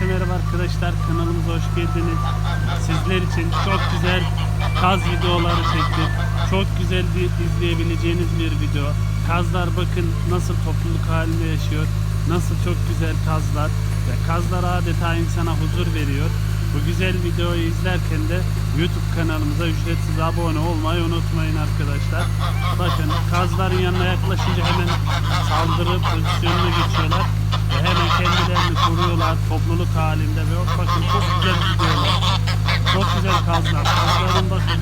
Herkese merhaba arkadaşlar. Kanalımıza hoş geldiniz. Sizler için çok güzel kaz videoları çektik. Çok güzel bir izleyebileceğiniz bir video. Kazlar bakın nasıl topluluk halinde yaşıyor. Nasıl çok güzel kazlar. Ve kazlar adeta insana huzur veriyor. Bu güzel videoyu izlerken de YouTube kanalımıza ücretsiz abone olmayı unutmayın arkadaşlar. Bakın kazların yanına yaklaşınca hemen saldırı pozisyonuna geçiyorlar. Ve hemen kendilerini koruyorlar topluluk halinde ve bakın çok güzel gidiyorlar. Çok güzel kazlar. Kazların bakın.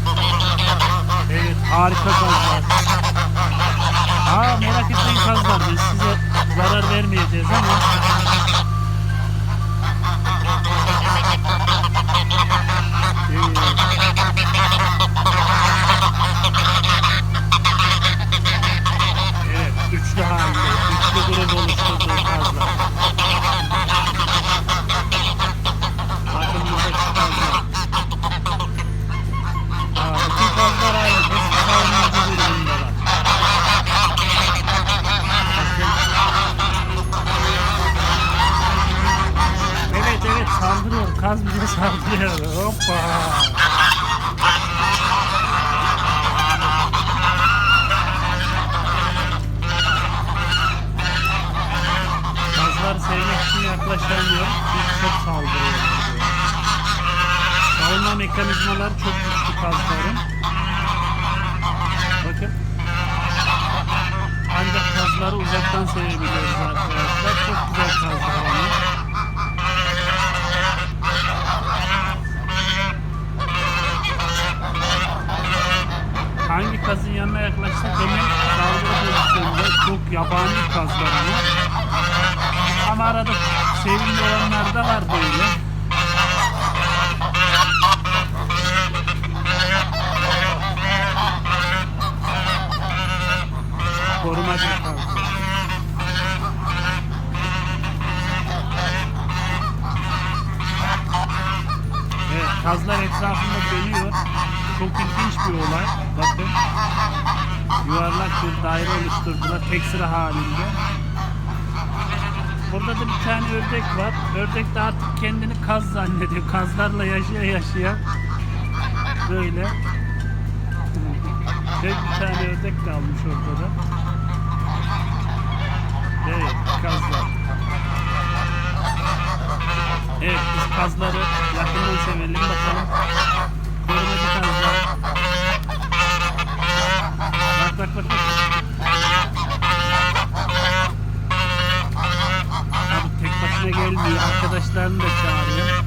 Evet harika kazlar. Aa merak etmeyin kazlar biz size zarar vermeyeceğiz ama Evet. Evet, üçlü halinde, üçlü grup oluşturduğu kazlar. Bakın buradaki kazlar. Aa, bütün kazlar aynı, hepsi savunmacı grubundalar. Bakın. Evet evet saldırıyor, kaz bize saldırıyor. Hoppa. Kazlar sevmek için yaklaşamıyor. Çünkü çok saldırıyor. Savunma mekanizmaları çok güçlü kazların. Bakın. Ancak kazları uzaktan sevebiliyoruz arkadaşlar. Çok güzel Hangi kazın yanına yaklaşsak hemen saldırı pozisyonunda çok yabani kazlar ama. Arada sevimli olanlar da var böyle. Korumacı kaz. Evet, kazlar etrafında dönüyor. Çok ilginç bir olay. Bakın. Yuvarlak bir daire oluşturdular tek sıra halinde. Burada da bir tane ördek var. Ördek de artık kendini kaz zannediyor. Kazlarla yaşaya yaşaya. Böyle. Tek bir tane ördek kalmış orada da. Evet, kazlar. Evet, biz kazları yakından sevelim bakalım. Gelmiyor. Arkadaşlarını da çağırıyor.